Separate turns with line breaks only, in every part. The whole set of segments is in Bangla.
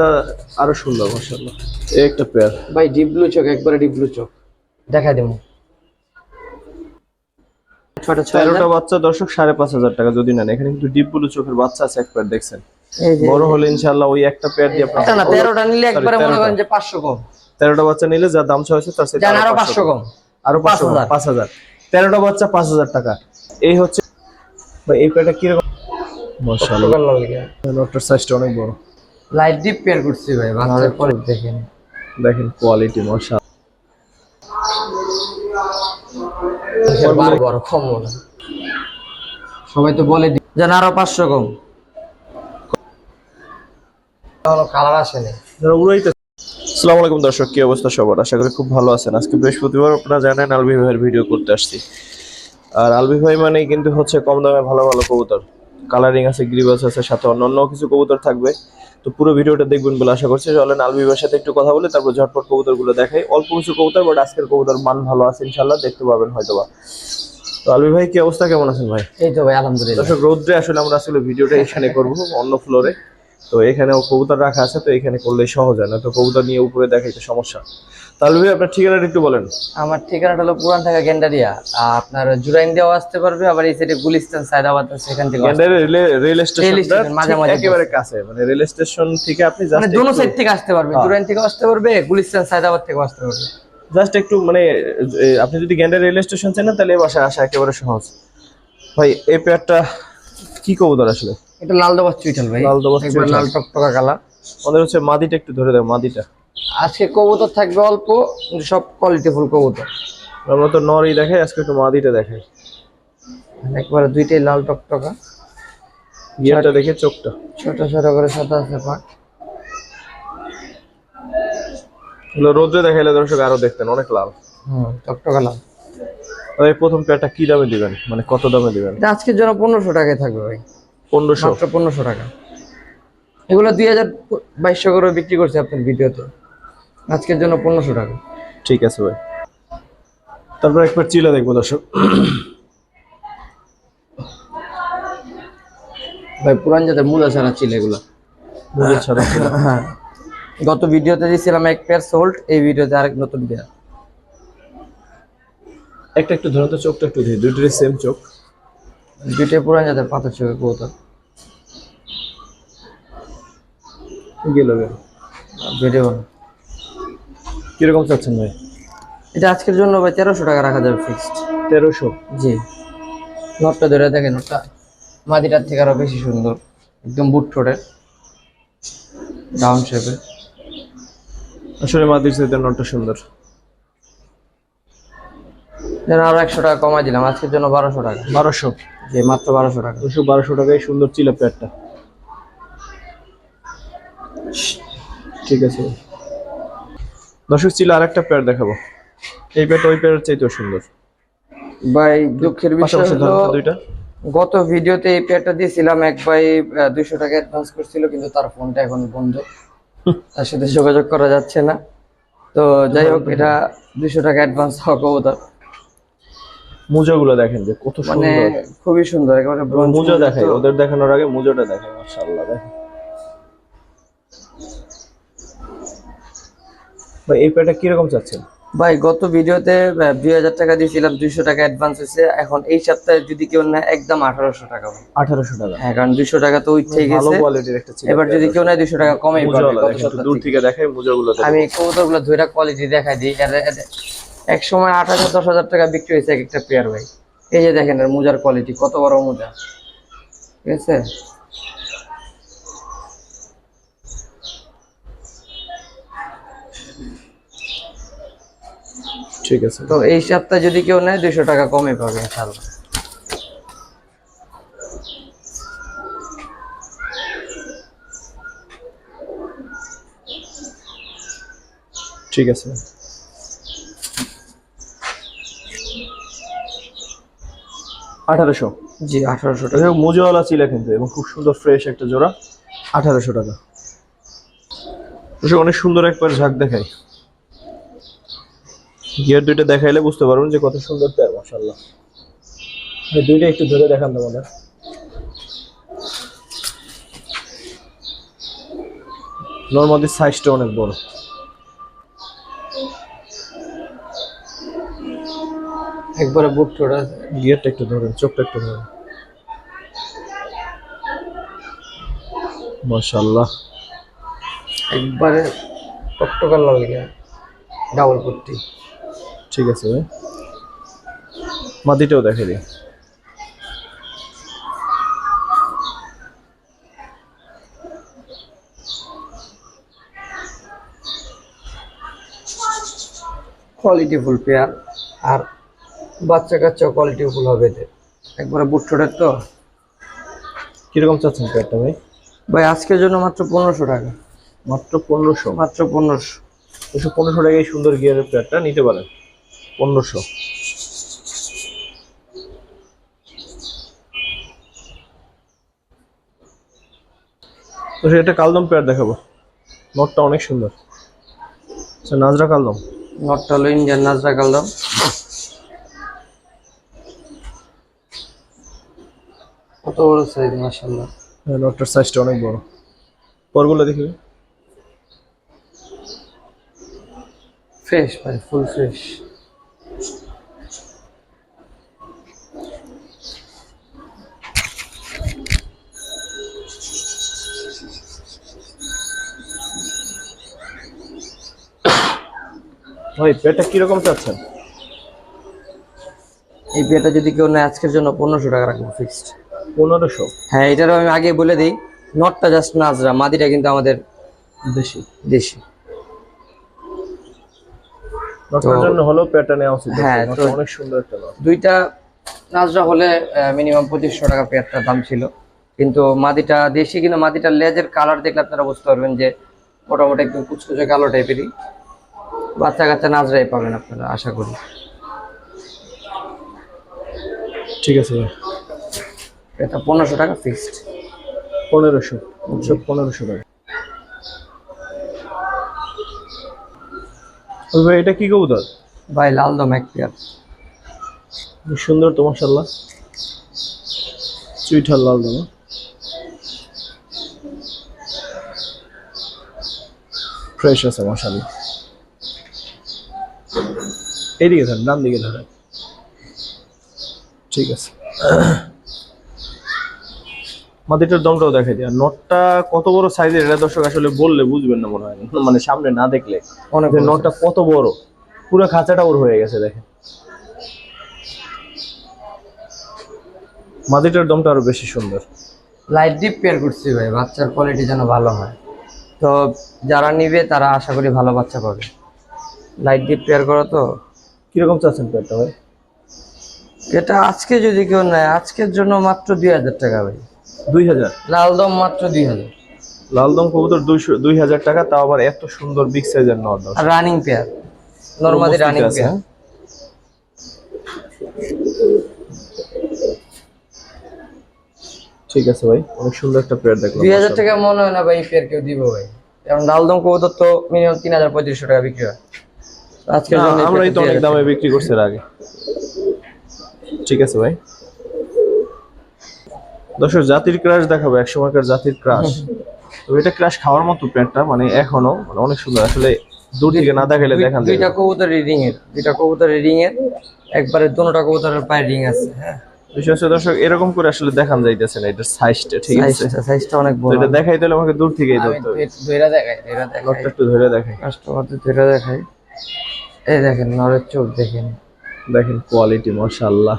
পেয়ারটা আরও সুন্দর মাশাআল্লাহ। এই একটা পেয়ার
ভাই ডিপ ব্লু চোখ একবারে ডিপ ব্লু চোখ। দেখা দেবো
তেরোটা বাচ্চা দর্শক সাড়ে পাঁচ হাজার টাকা যদি নেন। এখানে কিন্তু ডিপ ব্লু চোখের বাচ্চা আছে এক পেয়ার দেখছেন? বড় হলে ইনশাআল্লাহ ওই একটা পেয়ার দিয়ে আপনার
এটা না তেরোটা নিলে একবারে মনে করেন যে পাঁচশো কম।
তেরোটা বাচ্চা নিলে যা দাম হয়েছে তার সাথে
আরও পাঁচশো কম।
আরও পাঁচশো
5,000
পাঁচ হাজার। তেরোটা বাচ্চা পাঁচ হাজার টাকা। এই হচ্ছে এই পেয়ারটা কীরকম মাশাআল্লাহ। নোটটার সাইজটা অনেক বড়।
লাইট ডিপ পেয়ার করছি ভাই বাচ্চার পরে দেখেন।
দেখেন কোয়ালিটি
বড় বড় সবাই তো বলে জান আরও পাঁচশো কম। কালার আসেনি।
যারা উড়াইতে আসসালামু আলাইকুম দর্শক কি অবস্থা সবার? আশা করি খুব ভালো আছেন। আজকে বৃহস্পতিবার আপনারা জানেন আলবি ভাইয়ের ভিডিও করতে আসছি। আর আলবি ভাই মানে কিন্তু হচ্ছে কম দামে ভালো ভালো কবুতর। কালারিং আছে গ্রিবাস আছে সাথে অন্য অন্য কিছু কবুতর থাকবে। তো পুরো ভিডিওটা দেখবেন বলে আশা করছি। চলেন আলবিবার সাথে একটু কথা বলে তারপর ঝটপট কবুতরগুলো দেখাই। অল্প কিছু কবুতর বাট আজকের কবুতর মান ভালো আছে ইনশাল্লাহ দেখতে পাবেন হয়তোবা। তো আলবি ভাই কি অবস্থা? কেমন আছেন ভাই?
এই তো ভাই আলহামদুলিল্লাহ।
দর্শক রোদ্রে আসলে আমরা আসলে ভিডিওটা এখানে করব অন্য ফ্লোরে তো এখানেও কবুতর রাখা আছে তো এখানে করলে সহজ হয় না তো কবুতর নিয়ে উপরে দেখাইতে সমস্যা। তাহলে ভাই আপনার ঠিকানাটা একটু বলেন।
আমার ঠিকানাটা হলো পুরান ঢাকা গেন্ডারিয়া। আর আপনার জুরাইন দিয়েও আসতে পারবে আবার এই সাইডে গুলিস্তান সায়দাবাদ আছে সেখান থেকে আসতে
গেন্ডারে রেল স্টেশন
স্টেশন মাঝামাঝি
একেবারে কাছে মানে রেল স্টেশন থেকে আপনি
মানে
জাস্ট
দুনো সাইড থেকে আসতে পারবে জুরাইন থেকে আসতে পারবে গুলিস্তান সায়দাবাদ থেকে আসতে পারবে।
জাস্ট একটু মানে আপনি যদি গেন্ডার রেল স্টেশন চেনেন তাহলে এই বাসায় আসা একেবারে সহজ। ভাই এই পেয়ারটা কি কবুতর আসলে?
এটা লাল দবাস চুইটাল ভাই।
লাল দবাস
লাল টকটকা কালার।
আমাদের হচ্ছে মাদিটা একটু ধরে দেয় মাদিটা।
আজকে কবুতর থাকবে অল্প সব কোয়ালিটিফুল কবুতর।
আমরা তো নরই দেখাই আজকে একটু মাদিটা দেখাই।
একবারে দুইটাই লাল টকটকা।
গিয়ারটা দেখে চোখটা।
ছোট ছোট করে সাদা আছে পাক।
এগুলো রোদ্রে দেখাইলে দর্শক আরও দেখতেন অনেক লাল।
হুম টকটকা লাল।
এই প্রথম পেয়ারটা কি দামে দিবেন? মানে কত দামে দিবেন?
আজকের জন্য পনেরোশো টাকায় থাকবে ভাই।
পনেরোশো।
পনেরোশো টাকা। এগুলো দুই হাজার বাইশশো করে বিক্রি করছে আপনার ভিডিওতে। আজকের জন্য পনেরোশো টাকা।
ঠিক আছে ভাই। তারপর একবার চিলা দেখব দর্শক।
ভাই পুরান জাতের মূলা ছাড়া ছিল এগুলো।
ছাড়া চিলা।
হ্যাঁ গত ভিডিওতে দিয়েছিলাম এক পেয়ার সোল্ড এই ভিডিওতে আরেক নতুন পেয়ার
একটা একটু ধরুন তো চোখটা একটু দিই দুইটারই সেম চোখ।
দুইটাই পুরান জাতের পাথর চোখে কবুতর।
গেল গেল।
ভিডিও
কীরকম চাচ্ছেন ভাই?
এটা আজকের জন্য ভাই তেরোশো টাকা রাখা যাবে ফিক্সড
তেরোশো?
জি। নটটা ধরে দেখেন নটটা মাদিটার থেকে আরও বেশি সুন্দর একদম বুট ঠোঁটের ডাউন শেপে
আসলে মাদির সাথে নটটা সুন্দর।
যেন আরও একশো টাকা কমাই দিলাম আজকের জন্য বারোশো টাকা।
বারোশো?
জি মাত্র বারোশো টাকা।
দুশো বারোশো টাকায় সুন্দর ছিল পেয়ারটা ঠিক আছে। দর্শক চিলা আরেকটা পেয়ার দেখাবো। এই পেয়ারটা ওই পেয়ারের চাইতেও সুন্দর।
ভাই দুঃখের বিষয় হলো
দুইটা।
গত ভিডিওতে এই পেয়ারটা দিয়েছিলাম এক ভাই দুইশো টাকা অ্যাডভান্স করছিল কিন্তু তার ফোনটা এখন বন্ধ। তার সাথে যোগাযোগ করা যাচ্ছে না। তো যাই হোক এটা দুইশো টাকা অ্যাডভান্স হওয়া কবুতর।
মোজাগুলো দেখেন যে কত
মানে খুবই সুন্দর একেবারে
মোজা দেখাই ওদের দেখানোর আগে মোজাটা দেখাই মাশাআল্লাহ দেখেন। ভাই এই পেয়ারটা কীরকম চাচ্ছেন?
ভাই গত ভিডিওতে দুই হাজার টাকা দিয়েছিলাম দুইশো টাকা অ্যাডভান্স হয়েছে। এখন এই সপ্তাহে যদি কেউ নেয় একদম আঠারোশো টাকা
আঠারোশো টাকা।
হ্যাঁ কারণ দুইশো টাকা তো উঠেই গেছে। এবার যদি কেউ নেয় দুইশো টাকা সপ্তাহ
দূর
থেকে।
দেখাই মোজাগুলো
আমি কবুতরগুলো ধৈরা কোয়ালিটি দেখাই দিই। এক সময় আট হাজার দশ হাজার টাকা বিক্রি হয়েছে এক একটা পেয়ার ভাই। এই যে দেখেন এর মোজার কোয়ালিটি কত বড় মোজা। ঠিক আছে?
ঠিক আছে।
তো এই সপ্তাহে যদি কেউ নেয় দুইশো টাকা কমে পাবে ইনশাল্লাহ
ঠিক আছে। আঠারোশো।
জি আঠারোশো টাকা।
মোজাওয়ালা চিলা কিন্তু এবং খুব সুন্দর ফ্রেশ একটা জোড়া। আঠারোশো টাকা। অনেক সুন্দর একবার ঝাঁক দেখাই গিয়ার দুইটা দেখাইলে বুঝতে পারবেন যে কত সুন্দর পেয়ার মাসাল্লাহ এই দুইটা একটু ধরে দেখান তোমাদের নর্মালি সাইজটা অনেক বড়।
একবারে বুট টোট
গিয়ারটা একটু ধরেন চোখটা একটু ধরেন। মাশাল্লাহ
একবারে টকটকার লাগে ডাবল পট্টি।
ঠিক আছে ভাই। মাদিটাও দেখে দিই।
কোয়ালিটি ফুল পেয়ার আর বাচ্চা কাচ্চা কোয়ালিটি ফুল হবে এদের। একবারে বুট টোটের তো।
কীরকম চাচ্ছেন পেয়ারটা ভাই?
ভাই আজকের জন্য মাত্র পনেরোশো টাকা।
মাত্র পনেরোশো?
মাত্র পনেরোশো।
দুশো পনেরোশো টাকায় সুন্দর গিয়ারের পেয়ারটা নিতে পারেন। পনেরোশো। তো সেটা কালদম পেয়ার দেখাবো। নটটা অনেক সুন্দর। আচ্ছা নাজরা কালদম।
নটটা হলো ইন্ডিয়ান নাজরা কালদম। কত বড় সাইজ মাসাল্লাহ
হ্যাঁ নটটার সাইজটা অনেক বড়। পরগুলো দেখি।
ফ্রেশ ভাই ফুল ফ্রেশ
ভাই পেয়ারটা কীরকম চাচ্ছেন?
এই বিয়েটা যদি কেউ নেয় আজকের জন্য পনেরোশো টাকা রাখব ফিক্সড
পনেরোশো?
হ্যাঁ এটারও আমি আগে বলে দিই নটটা জাস্ট নাজরা মাদিটা কিন্তু আমাদের দেশি।
নটটার জন্য উচিত
হ্যাঁ,
অনেক সুন্দর একটা
দুইটা নাজরা হলে মিনিমাম পঁচিশশো টাকা পেয়ারটার দাম ছিল। কিন্তু মাদিটা দেশি কিন্তু লেজের কালার দেখলে আপনারা বুঝতে পারবেন যে মোটামুটি একটু কুচকুচে কালো টাইপেরই বাচ্চা কাচ্চা নাজরাই পাবেন আপনারা আশা করি।
ঠিক আছে ভাই।
এটা পনেরোশো টাকা ফিক্সড
পনেরোশো সব পনেরোশো টাকা। ভাই এটা কি কবুতর?
ভাই লাল দম এক পেয়ার।
সুন্দর তো মাশাল্লাহ চুইঠাল লাল দাম ফ্রেশ আছে মাশাল্লাহ এইদিকে ধরেন ডান দিকে ধরেন। ঠিক আছে। মাদিটার দমটাও দেখাই আর নটটা কত বড় সাইজের এটা দর্শক আসলে বললে বুঝবেন না মনে হয়। মানে সামনে না দেখলে।
অনেক
নটটা কত বড়। পুরো খাঁচাটা ওর হয়ে গেছে দেখেন। মাদিটার দমটা আরও বেশি সুন্দর।
লাইট ডিপ পেয়ার করছি ভাই বাচ্চার কোয়ালিটি যেন ভালো হয়। তো যারা নিবে তারা আশা করি ভালো বাচ্চা পাবে। লাইট ডিপ পেয়ার করা তো।
কীরকম চাচ্ছেন পেয়ারটা ভাই?
এটা আজকে যদি কেউ নেয় আজকের জন্য মাত্র দুই হাজার টাকা ভাই।
দুই হাজার?
লাল দম মাত্র দুই হাজার।
লালদম কবুতর দুইশো দুই হাজার টাকা তাও আবার এত সুন্দর বিগ সাইজের নট দাও
running pair normally running pair?
ঠিক আছে ভাই অনেক সুন্দর একটা পেয়ার দেখলাম
দুই হাজার টাকা মনে হয় না ভাই পেয়ার কেউ দিব ভাই। কারণ লাল দম কবুতর তো মিনিমাম তিন হাজার পঁয়ত্রিশশো টাকা বিক্রি হয়। জন্য এই
তো অনেক দামে বিক্রি করছি এর আগে। ঠিক আছে ভাই। দর্শক জাতির ক্রাশ দেখাবো এক সময়কার জাতির ক্রাশ তো এটা ক্রাশ খাওয়ার মতো পেয়ারটা মানে এখনও মানে অনেক সুন্দর। আসলে দূর থেকে না দেখাইলে দেখান
দুইটা কবুতর রিং এর দুইটা কবুতর রিং এর একবারে দুটোটা কবুতরের পায়ে রিং আছে হ্যাঁ।
বিশেষ দর্শক এরকম করে আসলে দেখান যাইতেছে না এটার সাইজটা ঠিক আছে?
সাইজটা অনেক বড়।
এটা দেখাই তাহলে আমাকে দূর থেকেই ধরতে হবে।
ধইরা দেখাই ধইরা দেখাই।
একটু ধরে দেখাই।
কাস্টমারদের ধইরা দেখাই। এই দেখেন নরের চোখ দেখেন।
দেখেন কোয়ালিটি মাশাআল্লাহ।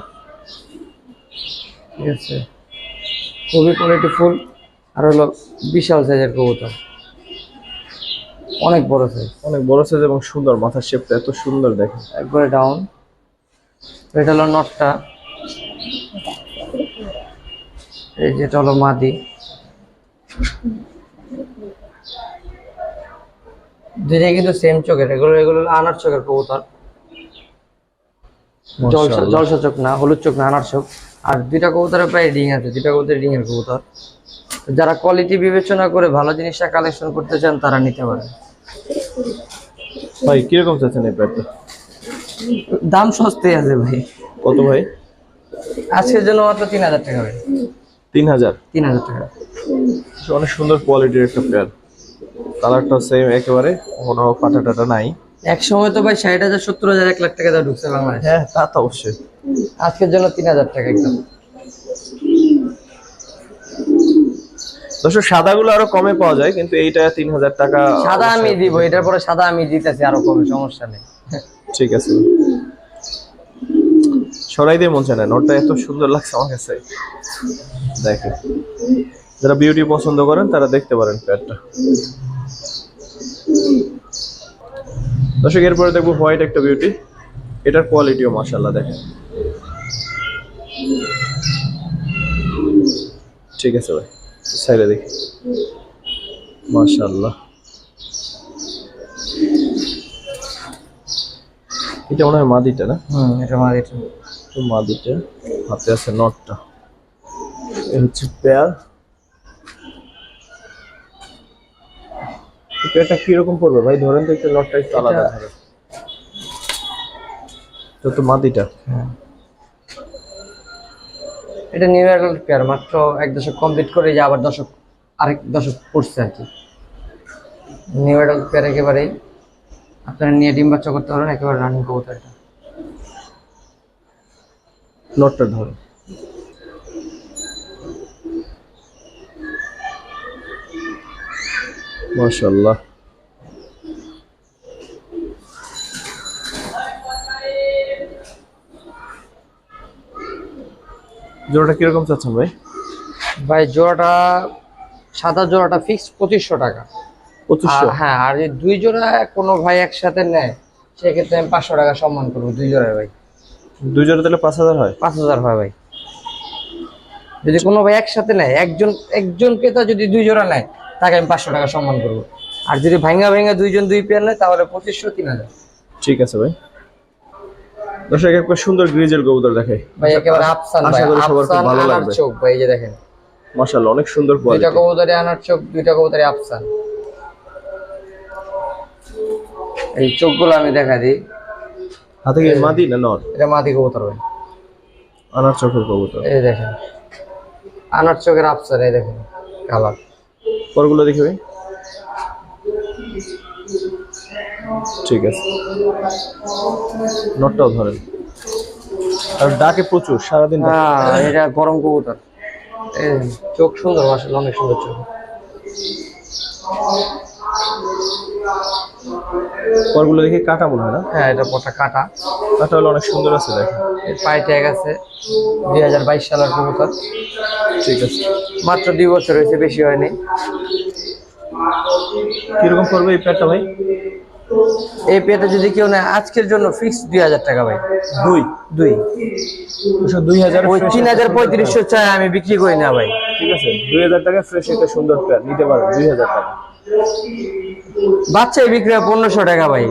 ঠিক আছে? খুবই কোয়ালিটি ফুল আর হলো বিশাল সাইজের কবুতর। অনেক বড় সাইজ
অনেক বড় সাইজ এবং সুন্দর মাথার শেপটা এত সুন্দর দেখেন।
একবারে ডাউন এটা হলো নটটা। এই যেটা হলো মাদি। দুইটাই কিন্তু সেম চোখের এগুলো এগুলো আনার চোখের কবুতর। জলসা জলসা চোখ না হলুদ চোখ না আনার চোখ। আর দুইটা কবুতরের প্রায় রিং আছে দুইটা কবুতরের রিং এর কবুতর। যারা কোয়ালিটি বিবেচনা করে ভালো জিনিসটা কালেকশন করতে চান তারা নিতে পারেন।
ভাই কীরকম চাচ্ছেন এই প্যাডটা?
দাম সস্তায় আছে ভাই।
কত ভাই?
আজকের জন্য মাত্র তিন হাজার টাকা ভাই।
তিন হাজার?
তিন হাজার টাকা।
অনেক সুন্দর কোয়ালিটির একটা পেয়ার কালারটা সেম একেবারে কোনো ফাটা টাটা নাই।
এক সময় তো ভাই ষাট হাজার সত্তর হাজার এক লাখ টাকা দাও ঢুকছে বাংলাদেশ।
হ্যাঁ তা তো অবশ্যই।
আজকের জন্য তিন হাজার টাকা একদম।
দর্শক সাদাগুলো আরও কমে পাওয়া যায় কিন্তু এইটা তিন হাজার টাকা
সাদা আমি দিব এটার পরে সাদা আমি দিতেছি আরও কমে সমস্যা নেই।
ঠিক আছে। সরাই দিয়ে মন চায় না নোটটা এত সুন্দর লাগছে আমার কাছে। দেখে যারা বিউটি পছন্দ করেন তারা দেখতে পারেন প্যাডটা দর্শক এরপরে দেখব হোয়াইট একটা বিউটি এটার কোয়ালিটিও মাশাল্লাহ দেখেন। ঠিক আছে ভাই সাইডে দেখি। মাশাল্লাহ এটা মনে হয় মাদিটা না?
হুম এটা
তো মাদিটা হাতে আছে নটটা এই হচ্ছে পেয়ার পেয়ারটা কীরকম পড়বে? ভাই ধরেন তো একটু নটটা একটু আলাদা।
এটা-
তো তো মাদিটা
হ্যাঁ। এটা নিউ অ্যাডাল্ট পেয়ার মাত্র এক দশক কমপ্লিট করে যে আবার দশক আরেক দশক পড়ছে আর কি। নিউ অ্যাডাল্ট পেয়ার একেবারেই আপনারা নিয়ে ডিম বাচ্চা করতে পারেন একেবারে রানিং কবুতর এটা।
নটটা ধরেন। মাশাআল্লাহ। জোড়াটা কীরকম চাচ্ছেন ভাই?
ভাই জোড়াটা সাদা জোড়াটা ফিক্স পঁচিশশো টাকা। হ্যাঁ আর যদি দুই জোড়া কোনো ভাই একসাথে নেয় সেক্ষেত্রে আমি পাঁচশো টাকা সম্মান করব দুই জোড়ায় ভাই।
দুই জোড়া তাহলে পাঁচ হাজার হয়?
পাঁচ হাজার হয় ভাই। যদি কোনো ভাই একসাথে নেয় একজন একজন ক্রেতা যদি দুই জোড়া নেয় তাকে আমি পাঁচশো টাকা সম্মান করব। আর যদি ভাঙ্গা ভাঙ্গা দুইজন দুই পেয়ার নেয় তাহলে পঁচিশশো তিন হাজার।
ঠিক আছে ভাই। দর্শক একটা সুন্দর গ্রিজের কবুতর দেখে।
ভাই একেবারে আফসান ভাই আফসান
ভালো লাগবে।
চোখ ভাই যে দেখেন।
মাশাআল্লাহ অনেক সুন্দর
দুইটা
কোয়ালিটি
কবুতরে আনার চোখ দুইটা কবুতরে আফসান। এই চোখগুলো আমি দেখা দিই।
হাতে কি মাদি না নর?
এটা মাদি কবুতর ভাই।
আনার চোখের কবুতর।
এই দেখেন। আনার চোখের আফসান এই দেখেন কালার।
পরগুলো দেখি ভাই। ঠিক আছে। নটটাও ধরেন। আর ডাকে প্রচুর, সারাদিন
এটা গরম কবুতর। চোখ সুন্দর মাসাল অনেক সুন্দর চোখ।
পরগুলো দেখি কাটা মনে হয় না?
হ্যাঁ এটা পটা কাটা।
কাটা হলো অনেক সুন্দর আছে দেখেন
এর পায়ে ট্যাগ আছে দুই হাজার বাইশ সালের কবুতর।
ঠিক আছে।
মাত্র দুই বছর হয়েছে বেশি হয়নি।
কীরকম করবে এই প্যাডটা ভাই?
এই পেটা যদি কেউ নেয় আজকের জন্য ফিক্স দুই হাজার টাকা ভাই।
দুই?
দুই।
দুশো দুই হাজার
ওই তিন হাজার পঁয়ত্রিশশো চাই আমি বিক্রি করি না ভাই।
ঠিক আছে দুই হাজার টাকা ফ্রেশ একটা সুন্দর প্যাড নিতে পারেন দুই হাজার টাকা।
বাচ্চাই বিক্রি হয় পনেরোশো টাকা ভাই।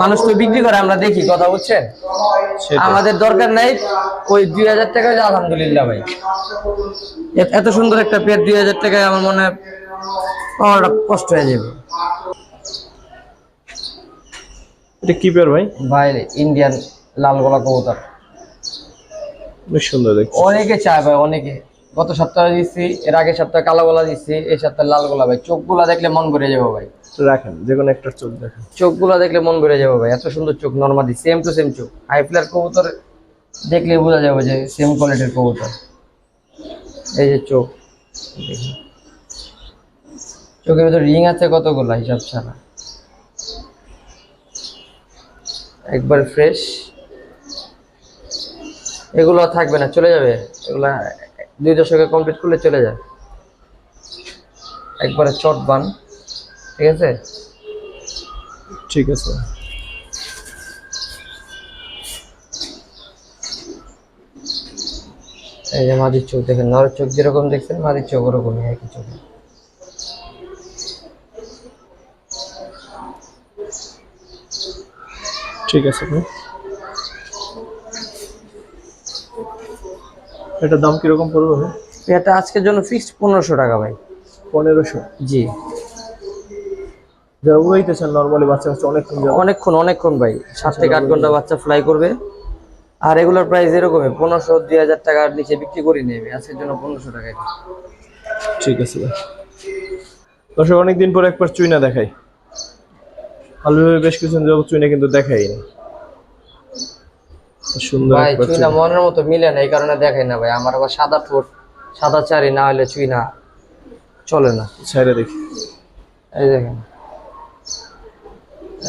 মানুষ তো বিক্রি করে আমরা দেখি কথা বুঝছেন আমাদের দরকার নাই ওই দুই হাজার টাকা হলে আলহামদুলিল্লাহ ভাই। এত সুন্দর একটা পেট দুই হাজার টাকায় আমার মনে হয় পাওয়াটা কষ্ট হয়ে যাবে।
এটা কি পেয়ার ভাই?
ভাই ইন্ডিয়ান লাল গলা কবুতর।
অনেক সুন্দর দেখছি
অনেকে চায় ভাই অনেকে। গত সপ্তাহে দিচ্ছি এর আগের সপ্তাহে কালো গোলা দিচ্ছি এই সপ্তাহে লাল গলা ভাই। চোখগুলা দেখলে মন ভরে যাবে ভাই।
রাখেন যে কোনো একটা চোখ দেখেন।
চোখগুলা দেখলে মন ভরে যাব ভাই এত সুন্দর চোখ নর্মালি সেম টু সেম চোখ। হাই ফ্লার কবুতর দেখলে বোঝা যাবে যে সেম কোয়ালিটির কবুতর। এই যে চোখ চোখের ভিতরে রিং আছে কতগুলা হিসাব ছাড়া। একবার ফ্রেশ এগুলো থাকবে না চলে যাবে। এগুলা দুই দশকে কমপ্লিট করলে চলে যায়। একবারে চট বান ঠিক আছে?
ঠিক আছে।
এই যে মাদির চোখ দেখেন নরের চোখ যেরকম দেখছেন মাদির চোখ ওরকমই একই চোখ।
ঠিক আছে এটার দাম কীরকম পড়বে
এটা আজকের জন্য ফিক্সড পনেরোশো টাকা ভাই।
পনেরোশো?
জি।
যারা উড়াইতে চান নর্মালি বাচ্চা কাচ্চা অনেকক্ষণ
অনেকক্ষণ অনেকক্ষণ ভাই। সাত থেকে আট ঘণ্টা বাচ্চা ফ্লাই করবে। আর এগুলোর প্রাইস এরকমই পনেরোশো দুই হাজার টাকার নিচে বিক্রি করি নেবে। আজকের জন্য পনেরোশো টাকা
ঠিক আছে ভাই। দর্শক অনেকদিন পর একবার চুইনা দেখাই। আলু বেশ কিছুদিন চুইনা কিন্তু দেখাই না সুন্দর
ভাই চুইনা
চুইনা।
মনের মতো মিলে না এই কারণে দেখাই না ভাই। আমার আবার সাদা ঠোঁট সাদা চারি না হলে চুইনা চলে না।
ছাইরা দেখি।
এই দেখেন।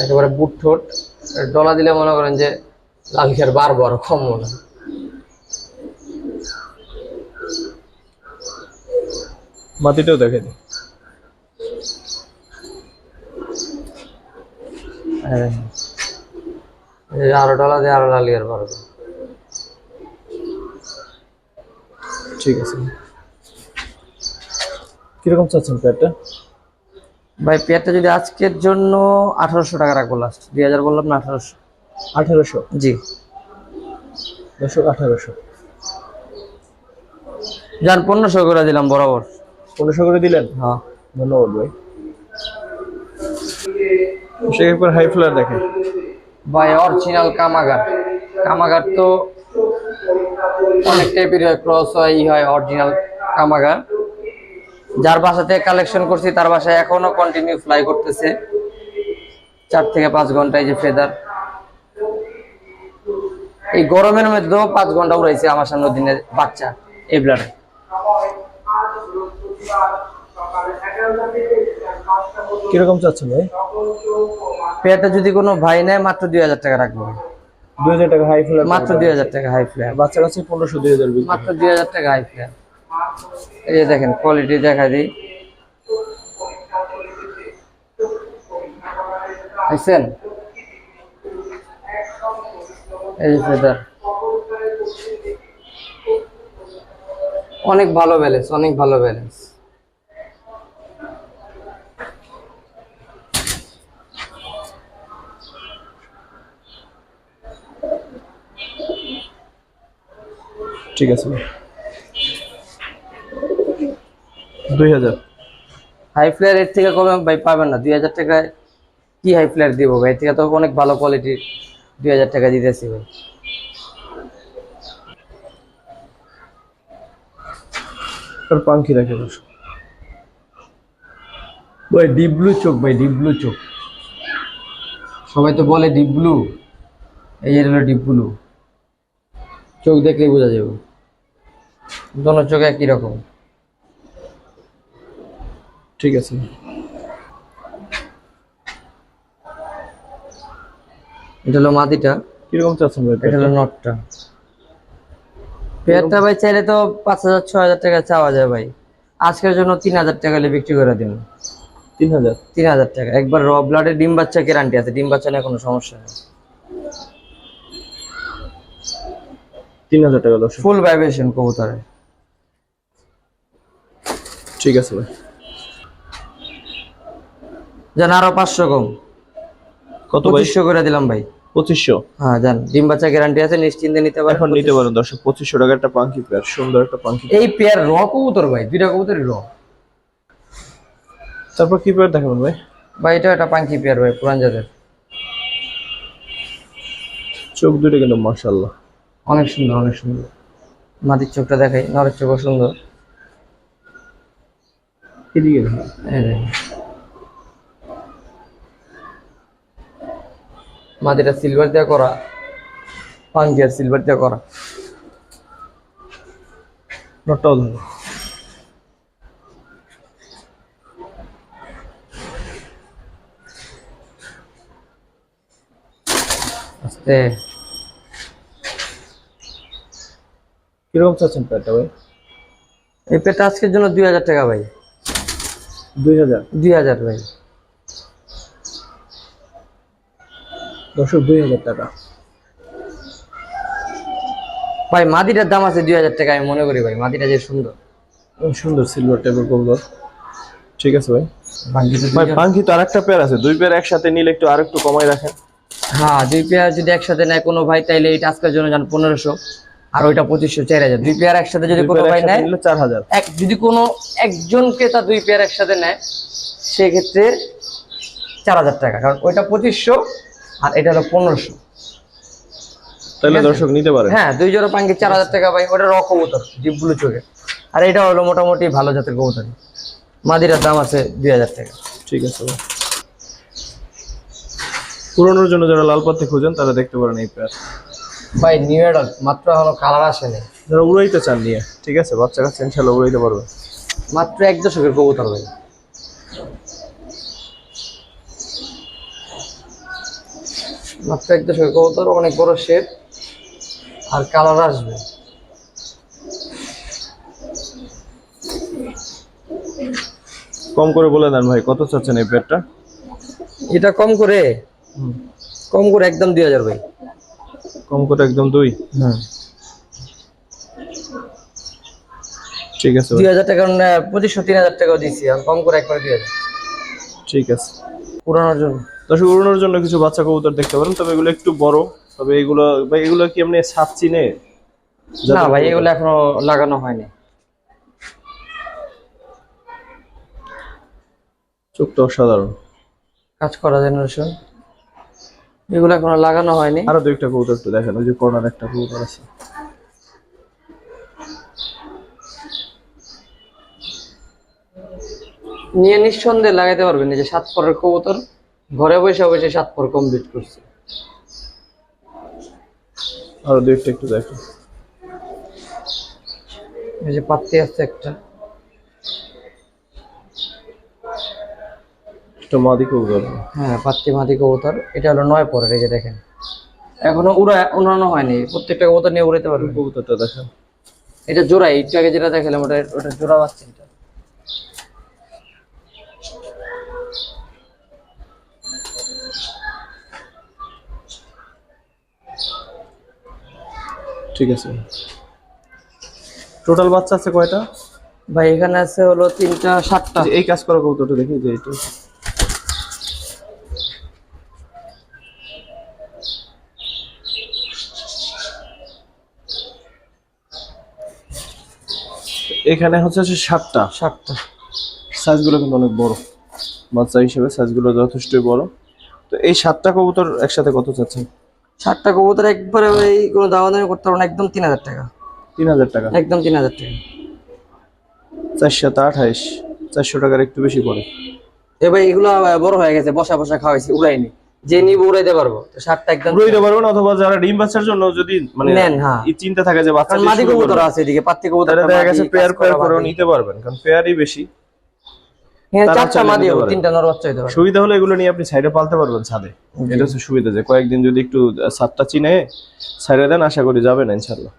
একেবারে বুট ঠোঁট। ডলা দিলে মনে করেন যে লাল খের বাড়বো আর কমবো না
মাটিটাও দেখাই দিই
এই দেখেন। এই যে আরও ডলা দিয়ে আরও লাল খের বাড়বো
ঠিক আছে। কীরকম চাচ্ছেন প্যাডটা
ভাই পেয়ারটা যদি আজকের জন্য আঠারোশো টাকা রাখব লাস্ট দুই হাজার বললাম না আঠারোশো।
আঠারোশো?
জি।
দর্শক আঠারোশো।
যান পনেরোশো করে দিলাম বরাবর।
পনেরোশো করে দিলেন?
হ্যাঁ।
ধন্যবাদ ভাই। সে একবার হাই ফ্লার দেখে।
ভাই অরিজিনাল কামাগার। কামাগার তো অনেক টাইপের হয় ক্রস হয়, ই হয় অরিজিনাল কামাগার। যার বাসা থেকে কালেকশন করছি, তার বাসায় এখনও কন্টিনিউ ফ্লাই করতেছে। চার থেকে পাঁচ ঘণ্টা এই যে ফেদার এই গরমের মধ্যেও পাঁচ ঘণ্টা উড়াইছে আমার সামনে দিনের বাচ্চা, এই ব্লাডে
কীরকম চাচ্ছেন ভাই?
পেয়ারটা যদি কোনো ভাই নেয় মাত্র দুই হাজার টাকা রাখব।
দুই হাজার টাকা হাই
মাত্র দুই হাজার টাকা হাই ফ্লেয়ার
বাচ্চা কাছে পনেরোশো দুই হাজার
মাত্র দুই হাজার টাকা হাই ফ্লেয়ার এই যে দেখেন কোয়ালিটি দেখা দিই। দেখছেন? এই যে ফেদার অনেক ভালো ব্যালেন্স অনেক ভালো ব্যালেন্স
ঠিক আছে। দুই হাজার।
হাই ফ্লেয়ার এর থেকে কমে ভাই পাবেন না। দুই হাজার টাকায় কি হাই ফ্লেয়ার দিব ভাই? এর থেকে তো অনেক ভালো কোয়ালিটির দুই হাজার টাকা দিতেছি ভাই।
আর পাঙ্খি দেখে বসো ভাই ডিপ ব্লু চোখ ভাই ডিপ ব্লু চোখ।
সবাই তো বলে ডিপ ব্লু এই হলো ডিপ ব্লু চোখ দেখলেই বোঝা যাবে। দোনো চোখ একই রকম।
ঠিক আছে।
এটা হলো মাদিটা
কীরকম চাচ্ছেন ভাই
এটা হলো নটটা। পেয়ারটা ভাই চাইলে তো পাঁচ হাজার ছ হাজার টাকা চাওয়া যায় ভাই। আজকের জন্য তিন হাজার টাকা হলে বিক্রি করে দিন
তিন হাজার?
তিন হাজার টাকা। একবার র ব্লাডে ডিম বাচ্চা গ্যারান্টি আছে। ডিম বাচ্চা নিয়ে কোনো সমস্যা নেই।
তিন হাজার টাকা দর্শক।
ফুল ভাইব্রেশন কবুতরে
ঠিক আছে ভাই।
যান আরও পাঁচশো কম।
কত
পঁচিশশো করে দিলাম ভাই।
পঁচিশশো?
হ্যাঁ যান ডিম বাচ্চা গ্যারান্টি আছে নিশ্চিন্তে নিতে পারেন।
এখন নিতে পারেন দর্শক পঁচিশশো টাকা একটা পাঙ্কি পেয়ার সুন্দর একটা পাঙ্কি
এই পেয়ার র কবুতর ভাই দুইটা কবুতরই র
তারপর কি পেয়ার দেখাবেন ভাই?
ভাই এটা একটা পাঙ্কি পেয়ার ভাই পুরান জাতের।
চোখ দুটো কিন্তু মার্শাল্লাহ
অনেক সুন্দর অনেক সুন্দর। মাটির চোখটা দেখাই নরের চোখও সুন্দর।
এদিকে
মাটিটা সিলভার দিয়ে করা আর সিলভার দিয়ে করা।
নটটাও ধরো
আস্তে।
কীরকম চাচ্ছেন পেয়ারটা ভাই?
এই পেটা আজকের জন্য দুই হাজার টাকা ভাই।
দুই হাজার?
দুই হাজার ভাই।
দর্শক দুই হাজার টাকা।
ভাই মাদিটার দাম আছে দুই হাজার টাকা আমি মনে করি ভাই মাদিটা যে সুন্দর।
সুন্দর সিলভার টাইপের কবুতর ঠিক আছে ভাই। ভাই পাঙ্কি তো আরেকটা পেয়ার আছে দুই পেয়ার একসাথে নিলে একটু আরেকটু কমাই রাখেন।
হ্যাঁ দুই পেয়ার যদি একসাথে নেয় কোনো ভাই তাইলে এইটা আজকের জন্য যান পনেরোশো। আর ওইটা পঁচিশশো চার হাজার। দুই পেয়ার একসাথে যদি কোনো ভাই নেয়
চার হাজার।
এক যদি কোনো একজন ক্রেতা দুই পেয়ার একসাথে নেয় সেক্ষেত্রে চার হাজার টাকা। কারণ ওইটা পঁচিশশো আর এটা হলো পনেরোশো।
তাহলে দর্শক নিতে পারেন।
হ্যাঁ দুই জোড়া পাঙ্কি চার হাজার টাকা ভাই ওটা র কবুতর ডিপ ব্লু চোখে আর এটা হলো মোটামুটি ভালো জাতের কবুতর। মাদিরার দাম আছে দুই হাজার টাকা।
ঠিক আছে পুরোনোর জন্য যারা লাল পাতি খুঁজেন তারা দেখতে পারেন এই পেয়ার
ভাই নিউ অ্যাডাল্ট মাত্র হলো কালার আসেনি।
যারা উড়াইতে চান নিয়ে ঠিক আছে? বাচ্চা কাছে ইনশাল্লাহ উড়াইতে পারবে।
মাত্র এক দশকের কবুতর ভাই। মাত্র এক দশকের কবুতর অনেক বড় শেপ আর কালার আসবে।
কম করে বলে দেন ভাই কত চাচ্ছেন এই পেয়ারটা
এটা কম করে? কম করে একদম দুই হাজার ভাই।
কম করে একদম দুই?
হুম।
ঠিক আছে
দুই হাজার টাকা পঁচিশশো তিন হাজার টাকাও দিয়েছি আর কম করে একবার
ঠিক আছে।
পুরানোর জন্য।
দর্শক উড়ানোর জন্য কিছু বাচ্চা কবুতর দেখতে পারেন তবে এগুলো একটু বড়। তবে এগুলো ভাই এগুলো কি এমনি সাত চিনে?
না ভাই এগুলো এখনও লাগানো হয়নি।
চোখটা অসাধারণ।
কাজ করা জেনারেশন এগুলো এখনও লাগানো হয়নি।
আরও দু একটা কবুতর একটু দেখেন ওই যে কর্নার একটা কবুতর আছে।
নিয়ে নিঃসন্দেহে লাগাইতে পারবেন এই যে সাত পরের কবুতর। ঘরে বসে বসে সাত পর কমপ্লিট করছে।
আরও দু একটা একটু দেখেন।
এই যে পাত্তি আছে একটা।
মাদি কবুতর।
হ্যাঁ মাদি কবুতর। এটা হলো নয় পরের এই যে দেখেন। এখনও উড়া উড়ানো হয়নি। প্রত্যেকটা কবুতর নিয়ে উড়াইতে পারবেন
কবুতরটা দেখেন?
এটা জোড়া একটু আগে যেটা দেখালাম ওটা ওটা জোড়া বাচ্চা এটা।
ঠিক আছে। টোটাল বাচ্চা আছে কয়টা?
ভাই এখানে আছে হলো তিনটা সাতটা।
এই কাজ করা কবুতরটা দেখি যে এটা। এখানে হচ্ছে সাতটা।
সাতটা।
সাইজগুলো কিন্তু অনেক বড়। বাচ্চা হিসেবে সাইজগুলো যথেষ্টই বড়। তো এই সাতটা কবুতর একসাথে কত চাচ্ছেন?
সাতটা কবুতর একবারে ওই কোনো দাওয়া দামি করতে পারব না একদম তিন হাজার টাকা।
তিন হাজার টাকা?
একদম তিন হাজার টাকা।
চারশো আঠাইশ। চারশো টাকার একটু বেশি পড়ে।
এ ভাই এগুলো বড় হয়ে গেছে বসা বসা খাওয়াইছি উড়াইনি। যে নিব উড়াইতে পারব। তো একদম
অথবা যারা ডিম বাচ্চার জন্য যদি মানে
নেন, হ্যাঁ।
চিন্তা থাকে যে বাচ্চা
মাদি কবুতর আছে এদিকে পাত্তি কবুতর
দেখা গেছে পেয়ার পেয়ার করেও নিতে পারবেন কারণ পেয়ারই বেশি। তারা
চারটা মাদি হবে তিনটা নর বাচ্চা হইতে পারে
সুবিধা হলে এগুলো নিয়ে আপনি সাইডে পালতে পারবেন ছাদে। এটা হচ্ছে সুবিধা যে কয়েকদিন যদি একটু সাতটা চিনে সাইডে দেন আশা করি যাবেন ইনশাল্লাহ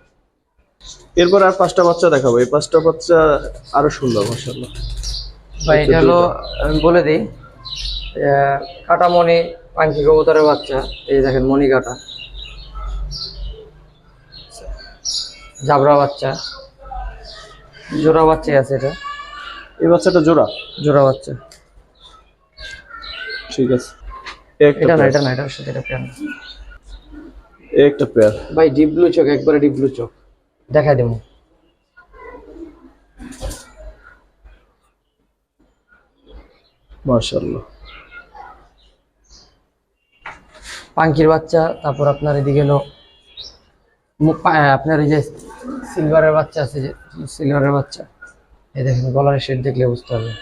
এরপর আর পাঁচটা বাচ্চা দেখাবো। এই পাঁচটা বাচ্চা আরও সুন্দর মাশাআল্লাহ।
ভাই এটা হলো বলে দিই আহ, কাটামণি পাঙ্কি কবুতরের বাচ্চা এই দেখেন মণি কাটা জাবরা বাচ্চা। জোড়া বাচ্চাই আছে এটা।
এই বাচ্চাটা জোড়া?
জোড়া বাচ্চা।
ঠিক আছে।
এটা না এটা না এটার সাথে এটা পেয়ার
এই একটা পেয়ার
ভাই ডিপ ব্লু চোখ একবারে ডিপ ব্লু চোখ। দেখাই দেবো।
মাশাআল্লাহ।
পাঙ্কির বাচ্চা তারপর আপনার এদিকে হলো আহ, আপনার এই যে সিলভারের বাচ্চা আছে যে সিলভারের বাচ্চা এই দেখেন গলার শেড দেখলে বুঝতে হবে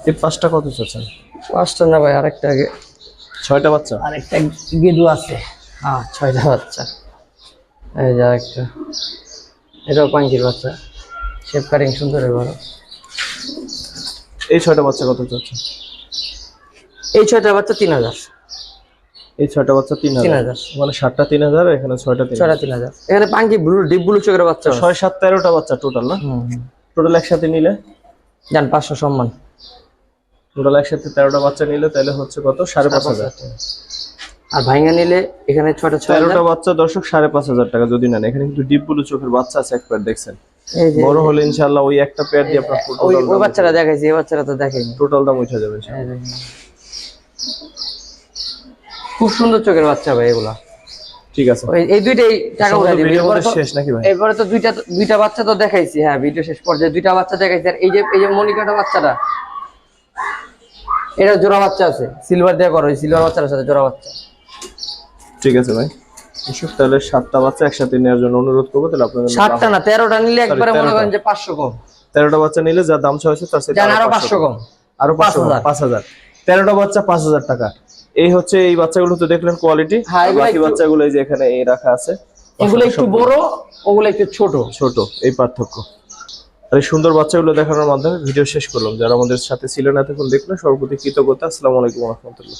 এই পাঁচটা কত চাচ্ছেন?
পাঁচটা না ভাই আরেকটা আগে।
ছয়টা বাচ্চা?
আরেকটা গেদু আছে। হ্যাঁ ছয়টা বাচ্চা। এই যে আরেকটা। এটাও পাঙ্কির বাচ্চা। শেপ কাটিং সুন্দর এবার
এই ছয়টা বাচ্চা কত চাচ্ছেন?
এই ছয়টা বাচ্চা তিন হাজার।
এই ছয়টা বাচ্চা তিন হাজার। মানে সাতটা তিন হাজার এখানে ছয়টা তিন
ছয়টা তিন হাজার। এখানে পাঙ্কি ব্লু ডিপ ব্লু চোখের বাচ্চা।
ছয় সাত তেরোটা বাচ্চা টোটাল না। টোটাল একসাথে নিলে?
যান পাঁচশো সম্মান।
টোটাল একসাথে তেরোটা বাচ্চা নিলে তাহলে হচ্ছে কত? সাড়ে পাঁচ হাজার।
আর ভাইঙ্গা নিলে এখানে ছয়টা ছয়
তেরোটা বাচ্চা দর্শক সাড়ে পাঁচ হাজার টাকা যদি নেন। এখানে কিন্তু ডিপ ব্লু চোখের বাচ্চা আছে এক পেয়ার দেখছেন? বড় হলে ইনশাল্লাহ ওই একটা পেয়ার দিয়ে আপনার
ওই বাচ্চাটা দেখাইছি এই বাচ্চারা তো দেখাইনি
টোটাল দাম উঠে যাবে।
খুব সুন্দর চোখের বাচ্চা ভাই এগুলা।
ঠিক আছে।
এই দুইটাই টাকা উঠাই দিবি।
ভিডিও
এরপরে
শেষ নাকি ভাই?
এরপরে তো দুইটা দুইটা বাচ্চা তো দেখাইছি হ্যাঁ ভিডিও শেষ পর্যায়ে দুইটা বাচ্চা দেখাইছি। আর এই যে এই যে মনিকাটা বাচ্চাটা এটা জোড়া বাচ্চা আছে সিলভার দিয়ে করো সিলভার বাচ্চার সাথে জোড়া বাচ্চা।
ঠিক আছে ভাই। দর্শক তাহলে সাতটা বাচ্চা একসাথে নেওয়ার জন্য অনুরোধ করব তাহলে আপনাদের
সাতটা না তেরোটা নিলে একবারে মনে করেন যে পাঁচশো কম।
তেরোটা বাচ্চা নিলে যা দাম হয়েছে তার সাথে
আরও পাঁচশো কম।
আরও পাঁচশো
পাঁচ হাজার।
পাঁচ হাজার। তেরোটা বাচ্চা পাঁচ হাজার টাকা। এই হচ্ছে এই বাচ্চাগুলো তো দেখলেন কোয়ালিটি
হ্যাঁ,
বাকি বাচ্চাগুলো এই যে এখানে এই রাখা আছে।
এগুলো একটু বড় ওগুলো একটু ছোট।
ছোট এই পার্থক্য। আর এই সুন্দর বাচ্চাগুলো দেখানোর মাধ্যমে ভিডিও শেষ করলাম। যারা আমাদের সাথে ছিলেন এতক্ষণ দেখলেন সর্বপ্রতি কৃতজ্ঞতা। আসসালামু আলাইকুম রহমতুল্লাহ।